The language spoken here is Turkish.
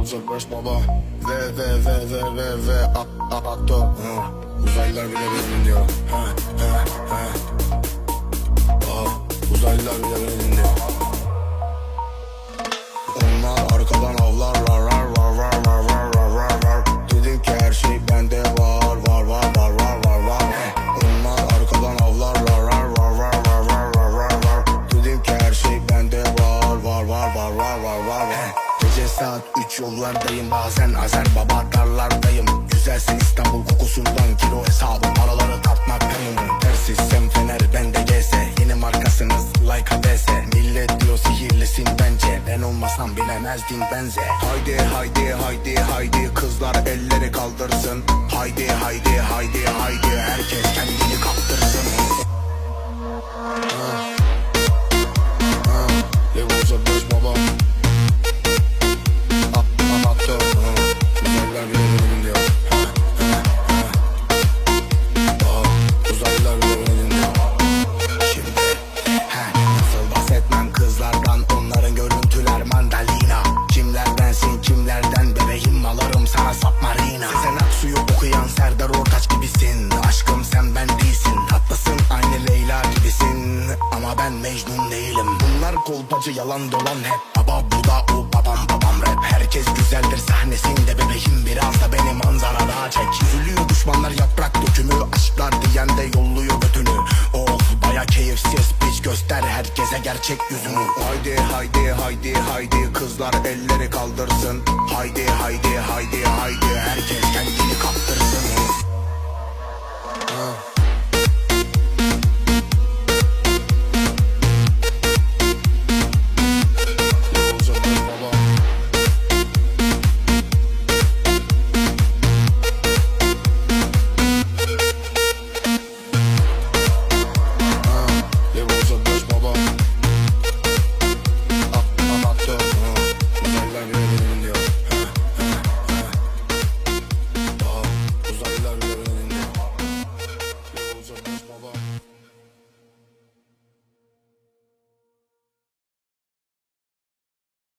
uzaklaş baba Ve ve ve ve ve ve a a ato Hı. Uzaylılar bile beni dinliyor Ha ha saat 3 yollardayım bazen Azer baba darlardayım Güzelsin İstanbul kokusundan kilo hesabı paraları tartmaktayım Ters sistem fener bende GS Yeni markasınız like ADS Millet diyor sihirlisin bence. Ben olmasam bilemezdin benze. Haydi haydi haydi haydi Kızlar elleri kaldırsın. Haydi haydi haydi haydi kolpacı yalan dolan hep. Baba bu da o babam babam rap. Herkes güzeldir sahnesinde bebeğim Biraz da beni manzarada çek. Üzülüyor düşmanlar yaprak dökümü Aşklar diyen de yolluyor götünü. Of baya keyifsiz piç göster herkese gerçek yüzünü. Haydi haydi haydi haydi kızlar elleri kaldırsın. Haydi haydi